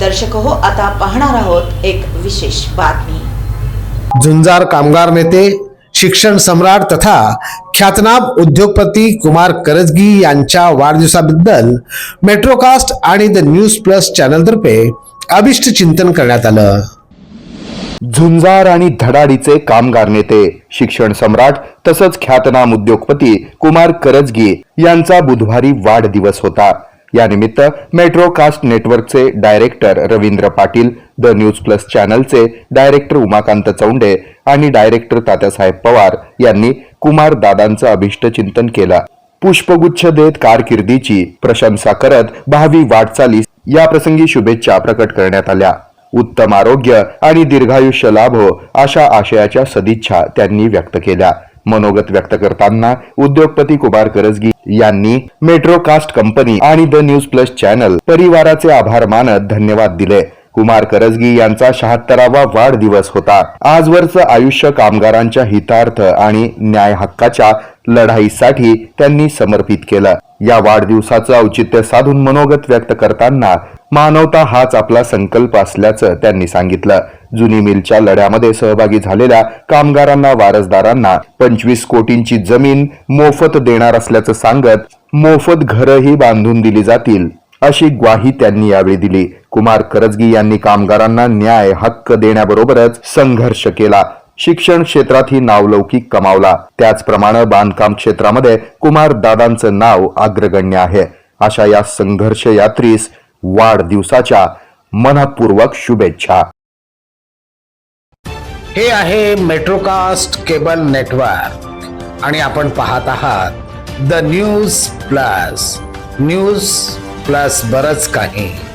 दर्शक हो आता पाहणार आहोत एक विशेष बातमी. झुंजार कामगार नेते शिक्षण सम्राट तथा ख्यातनाम उद्योगपती कुमार करजगी यांच्या वाढदिवसाबद्दल मेट्रोकास्ट आणि द न्यूज प्लस चॅनलतर्फे अभिष्ट चिंतन करण्यात आलं. झुंजार आणि धडाडीचे कामगार नेते शिक्षण सम्राट तसंच ख्यातनाम उद्योगपती कुमार करजगी यांचा बुधवारी वाढदिवस होता. यानिमित्त मेट्रो कास्ट नेटवर्कचे director Ravindra Patil the news plus चॅनलचे director Umakant Chaunde आणि डायरेक्टर तात्यासाहेब पवार यांनी कुमार दादांचं अभिष्टचिंतन केलं. पुष्पगुच्छ देत कारकिर्दीची प्रशंसा करत भावी वाटचाली या प्रसंगी शुभेच्छा प्रकट करण्यात आल्या. उत्तम आरोग्य आणि दीर्घायुष्य लाभो अशा आशयाच्या सदिच्छा त्यांनी व्यक्त केल्या. मनोगत व्यक्त करताना उद्योगपती कुमार करजगी यांनी मेट्रो कास्ट कंपनी आणि द न्यूज प्लस चॅनल परिवाराचे आभार मानत धन्यवाद दिले. कुमार करजगी यांचा शहात्तरावा वाढदिवस होता. आजवरचं आयुष्य कामगारांच्या हितार्थ आणि न्याय हक्काच्या लढाईसाठी त्यांनी समर्पित केलं. या वाढदिवसाचं औचित्य साधून मनोगत व्यक्त करताना मानवता हाच आपला संकल्प असल्याचं त्यांनी सांगितलं. जुनी मिलच्या लढ्यामध्ये सहभागी झालेल्या कामगारांना वारसदारांना पंचवीस कोटींची जमीन मोफत देणार असल्याचं सांगत मोफत घरही बांधून दिली जातील अशी ग्वाही त्यांनी यावेळी दिली. कुमार करजगी यांनी कामगारांना न्याय हक्क देण्याबरोबरच संघर्ष केला. शिक्षण क्षेत्रातही नावलौकिक कमावला. त्याचप्रमाणे बांधकाम क्षेत्रामध्ये कुमार दादांचं नाव अग्रगण्य आहे. अशा या संघर्ष यात्रीस वाढदिवसाच्या मनपूर्वक शुभेच्छा. हे आहे मेट्रोकास्ट केबल नेटवर्क आणि आपण पाहत आहात the news plus. News plus बरच काही.